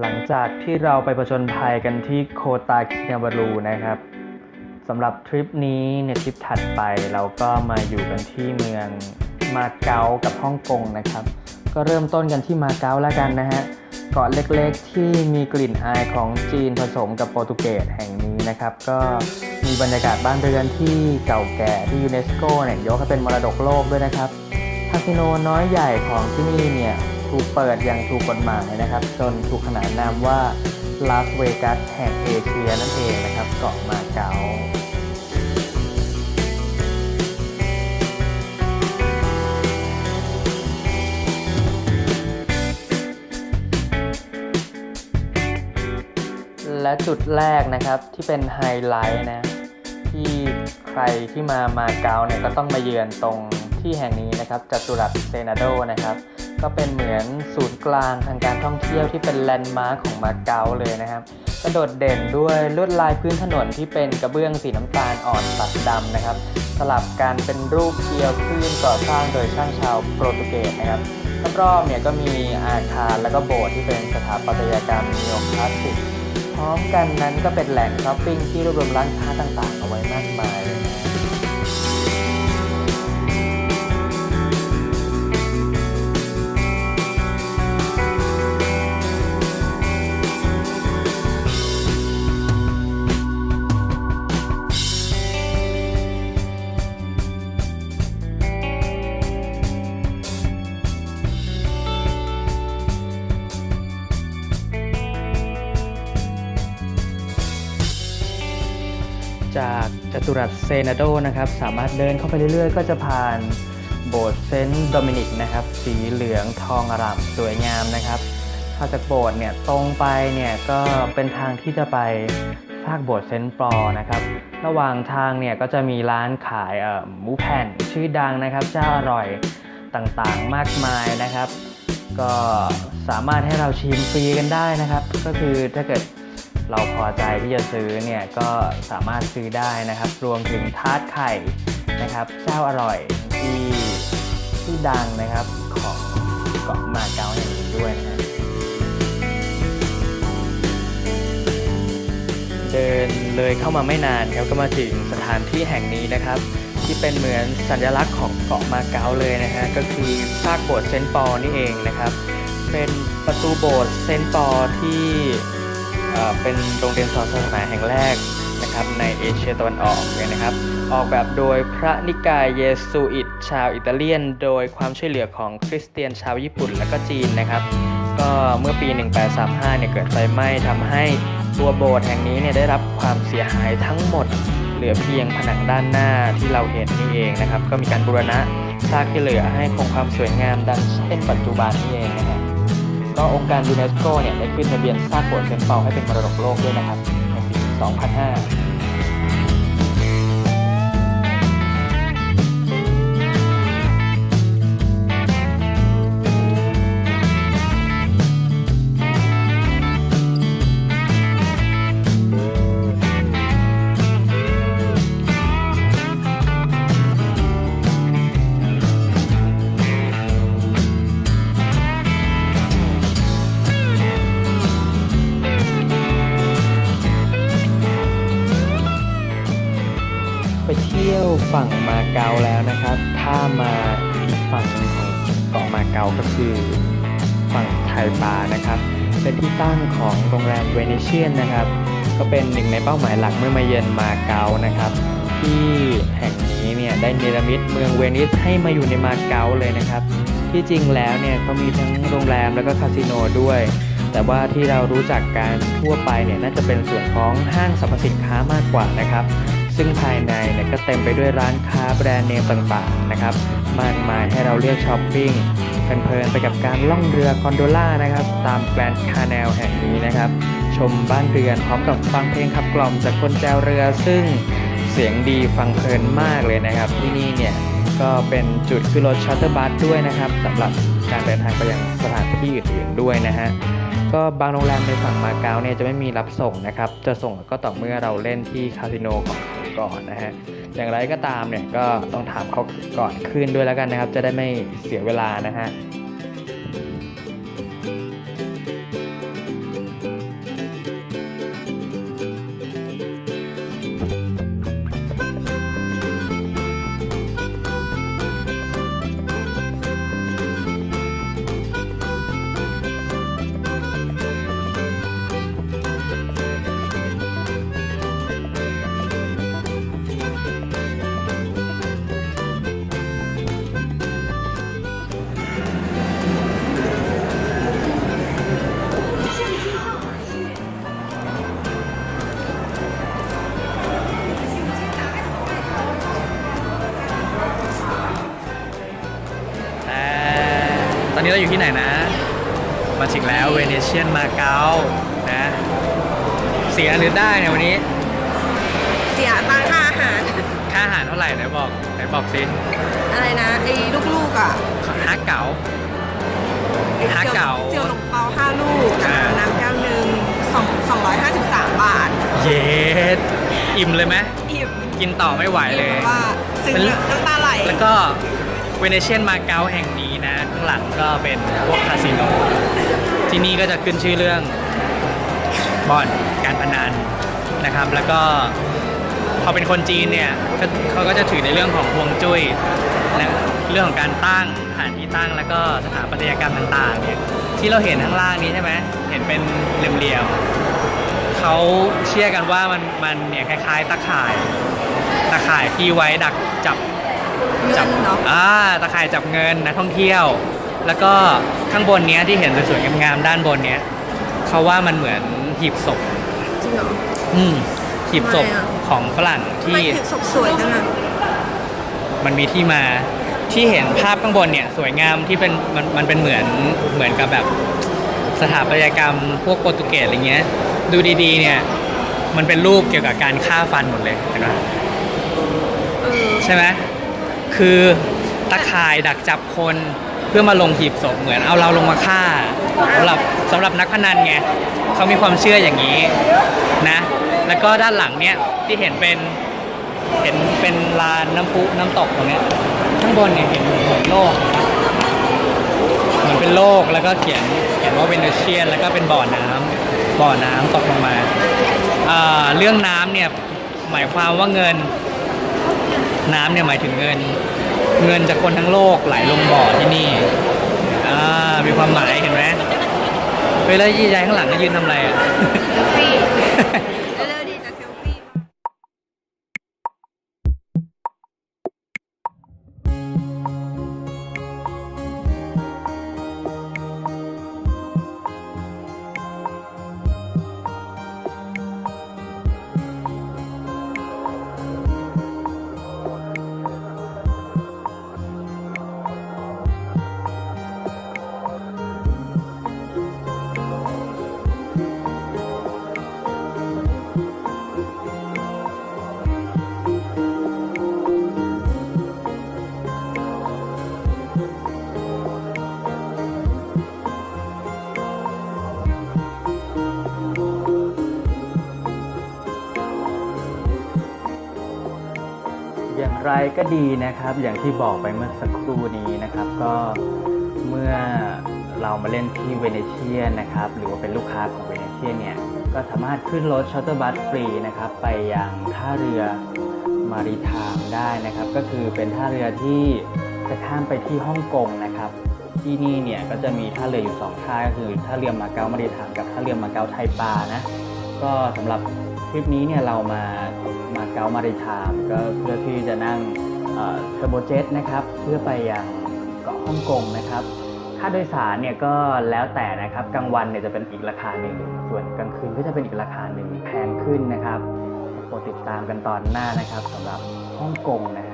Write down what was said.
หลังจากที่เราไปประชนภัยกันที่โคตาคินาบารูนะครับสำหรับทริปนี้ในทริปถัดไปเราก็มาอยู่กันที่เมืองมาเก๊ากับฮ่องกงนะครับ ก็เริ่มต้นกันที่มาเก๊าแล้วกันนะฮะเกาะเล็กๆ ที่มีกลิ่นอายของจีนผสมกับโปรตุเกสแห่งนี้นะครับ ก็มีบรรยากาศบ้านเรือนที่เก่าแก่ที่ยูเนสโกเนี่ยยกให้เป็นมรดกโลกด้วยนะครับคาสิโนน้อยใหญ่ของที่นี่เนี่ย ถูกเปิดอย่างถูกกฎหมายนะครับ จนถูกขนานนามว่าลาสเวกัสแห่งเอเชียนั่นเองนะครับเกาะมาเก๊าและจุดแรกนะครับที่เป็นไฮไลท์นะ ที่ใครที่มามาเก๊าเนี่ยก็ต้องมาเยือนตรงที่แห่งนี้นะครับจัตุรัสเซนาโดนะครับ ก็เป็นเหมือนศูนย์กลางทางการท่องเที่ยวที่เป็นแลนด์มาร์คของมาเก๊าเลยนะครับกระโดดเด่นด้วยลวดลายพื้นถนนที่เป็นกระเบื้องสีน้ำตาลอ่อนตัดดำนะครับ สลับกันเป็นรูปเกลียวคลื่นก่อสร้างโดยช่างชาวโปรตุเกสนะครับรอบๆเนี่ยก็มีอาคารแล้วก็โบสถ์ที่เป็นสถาปัตยกรรมนีโอคลาสสิกพร้อมกันนั้นก็เป็นแหล่งช้อปปิ้งที่รวบรวมร้านค้าต่างๆ เอาไว้มากมาย จากจัตุรัสเซนาโดนะครับ สามารถเดินเข้าไปเรื่อยๆ ก็จะผ่านโบสถ์เซนต์โดมินิกนะครับ สีเหลืองทองอร่ามสวยงามนะครับถ้าจากโบสถ์เนี่ยตรงไปเนี่ยก็เป็นทางที่จะไปซากโบสถ์เซนต์ปอนะครับ ระหว่างทางเนี่ยก็จะมีร้านขายหมูแผ่นชื่อดังนะครับเจ้าอร่อยต่างๆมากมายนะครับ ก็สามารถให้เราชิมฟรีกันได้นะครับ ก็คือถ้าเกิด เราพอใจที่จะซื้อเนี่ยก็สามารถซื้อได้นะครับ รวมถึงทาร์ตไข่นะครับเจ้าอร่อยที่ที่ดังนะครับของเกาะมาเก๊าแห่งนี้ด้วยนะเดินเลยเข้ามาไม่นานครับก็มาถึงสถานที่แห่งนี้นะครับ ที่เป็นเหมือนสัญลักษณ์ของเกาะมาเก๊าเลยนะฮะก็คือซากโบสถ์เซนต์ปอนี่เองนะครับ เป็นประตูโบสถ์เซนต์ปอที่ เป็นโรงเรียนสอนศาสนาแห่งแรกนะครับในเอเชียตะวันออกเลยนะครับ ออกแบบโดยพระนิกายเยซูอิตชาวอิตาเลียน โดยความช่วยเหลือของคริสเตียนชาวญี่ปุ่นและก็จีนนะครับ ก็เมื่อปี 1835 เนี่ยเกิดไฟไหม้ทำให้ตัวโบสถ์แห่งนี้เนี่ยได้รับความเสียหายทั้งหมด เหลือเพียงผนังด้านหน้าที่เราเห็นนี่เองนะครับ ก็มีการบูรณะซากที่เหลือให้คงความสวยงามดังเช่นปัจจุบันนี่เองนะครับ ก็องค์การยูเนสโกเนี่ยได้ขึ้นทะเบียนซากโบสถ์เซนเปาให้เป็นมรดกโลกด้วยนะครับในปี 2005 เก๊าแล้วนะครับ ถ้ามาอีกฝั่งของเกาะมาเก๊าก็คือฝั่งไทปานะครับ เป็นที่ตั้งของโรงแรมเวเนเชียนนะครับ ก็เป็นหนึ่งในเป้าหมายหลักเมื่อมาเยือนมาเก๊านะครับ ที่แห่งนี้เนี่ยได้เนรมิตเมืองเวนิสให้มาอยู่ในมาเก๊าเลยนะครับ ที่จริงแล้วเนี่ยเขามีทั้งโรงแรมแล้วก็คาสิโนด้วยแต่ว่าที่เรารู้จักการทั่วไปเนี่ยน่าจะเป็นส่วนของห้างสรรพสินค้ามากกว่านะครับ ซึ่งภายในเนี่ยก็เต็มไปด้วยร้านค้าแบรนด์เนมต่างๆนะครับมากมายให้เราเลือกช้อปปิ้งเพลินๆไปกับการล่องเรือคอนโดล่านะครับ ตามแกรนด์คาแนลแห่งนี้นะครับ ชมบ้านเรือนพร้อมกับฟังเพลงขับกล่อมจากคนแจวเรือซึ่งเสียงดีฟังเพลินมากเลยนะครับ ที่นี่เนี่ยก็เป็นจุดขึ้นรถชัตเตอร์บัสด้วยนะครับสำหรับการเดินทางไปยังสถานที่อื่นๆด้วยนะฮะก็บางโรงแรมในฝั่งมาเก๊าเนี่ยจะไม่มีรับส่งนะครับ จะส่งก็ต่อเมื่อเราเล่นที่คาสิโนก่อน ก่อนนะฮะอย่างไรก็ตามเนี่ยก็ต้องถามเขาก่อนขึ้นด้วยแล้วกันนะครับ จะได้ไม่เสียเวลานะฮะ นี้เราอยู่ที่ไหนนะ มาถึงแล้วเวเนเชียนมาเก๊านะ เสียหรือได้เนี่ยวันนี้ เสียตังค่าอาหาร ค่าอาหารเท่าไหร่ไหนบอกไหนบอกสิอะไรนะไอ้ลูกๆอะฮักเก๋าห้าเก๋าเจียวหลงเปาห้าลูกอ่าน้ำแก้วหนึ่งสองสองร้อยห้าสิบสามบาท เย็ดอิ่มเลยไหมอิ่มกินต่อไม่ไหวเลยว่าซึ้งเป็นอะน้ำตาไหลแล้วก็เวเนเชียนมาเก๊าแห่งนี้นะข้าง หลังก็เป็นพวกคาสิโนที่นี่ก็จะขึ้นชื่อเรื่องบ่อนการพนันนะครับ แล้วก็พอเป็นคนจีนเนี่ยเขาก็จะถือในเรื่องของฮวงจุ้ยนะเรื่องของการตั้งสถานที่ตั้ง แล้วก็สถาปัตยกรรมต่างๆเนี่ยที่เราเห็นข้างล่างนี้ใช่ไหมเห็นเป็นเหลี่ยมๆเขาเชื่อกันว่ามันมันเนี่ยคล้ายๆตะข่ายตะข่ายที่ไว้ดักจับ เงินเนาะ อ่าตะข่ายจับเงินนักท่องเที่ยว แล้วก็ข้างบนเนี้ยที่เห็นสวยๆงามๆด้านบนเนี้ยเขาว่ามันเหมือนหีบศพ จริงเหรอ อืมหีบศพทำไมอะ ของฝรั่งไม่ที่ถึงศพสวยจังอะมันมีที่มาที่เห็นภาพข้างบนเนี่ยสวยงามที่เป็นมันมันเป็นเหมือนเหมือนกับแบบสถาปัตยกรรมพวกโปรตุเกสอะไรเงี้ย ดูดีๆเนี่ยมันเป็นรูปเกี่ยวกับการฆ่าฟันหมดเลยเห็นไหมเออใช่ไหม คือตะข่ายดักจับคนเพื่อมาลงหีบศพเหมือนเอาเราลงมาฆ่าสำหรับสำหรับนักพนันไงเขามีความเชื่ออย่างนี้นะ แล้วก็ด้านหลังเนี่ยที่เห็นเป็นเห็นเป็นลานน้ำพุน้ำตกตรงเนี้ยข้างบนเนี่ยเห็นเหมือนโลกเหมือนเป็นโลกแล้วก็เขียนเขียนว่าเวเนเชียน แล้วก็เป็นบ่อน้ำบ่อน้ำตกลงมาอ่าเรื่องน้ำเนี่ยหมายความว่าเงิน น้ำเนี่ยหมายถึงเงิน เงินจากคนทั้งโลกไหลลงบ่อที่นี่อ่ามีความหมายเห็นไหมเฮ้ยแล้วยี่ยายข้างหลังก็ยืนทำอะไรอะ ไรก็ดีนะครับ อย่างที่บอกไปเมื่อสักครู่นี้นะครับ ก็เมื่อเรามาเล่นที่เวเนเชียนะครับ หรือว่าเป็นลูกค้าของเวเนเชียเนี่ยก็สามารถขึ้นรถชัตเตอร์บัสฟรีนะครับ ไปยังท่าเรือมาริทามได้นะครับ ก็คือเป็นท่าเรือที่จะข้ามไปที่ฮ่องกงนะครับ ที่นี่เนี่ยก็จะมีท่าเรืออยู่สองท่าก็คือท่าเรือมาเก๊ามาริทามกับท่าเรือมาเก๊าไทปานะก็สำหรับทริปนี้เนี่ยเรามา เกามาริทามก็เพื่อที่จะนั่งเทอร์โบเจ็ตนะครับ เพื่อไปยังเกาะฮ่องกงนะครับ ค่าโดยสารเนี่ยก็แล้วแต่นะครับกลางวันเนี่ยจะเป็นอีกราคาหนึ่ง ส่วนกลางคืนก็จะเป็นอีกราคาหนึ่งแพงขึ้นนะครับโปรดติดตามกันตอนหน้านะครับสำหรับฮ่องกงนะฮะ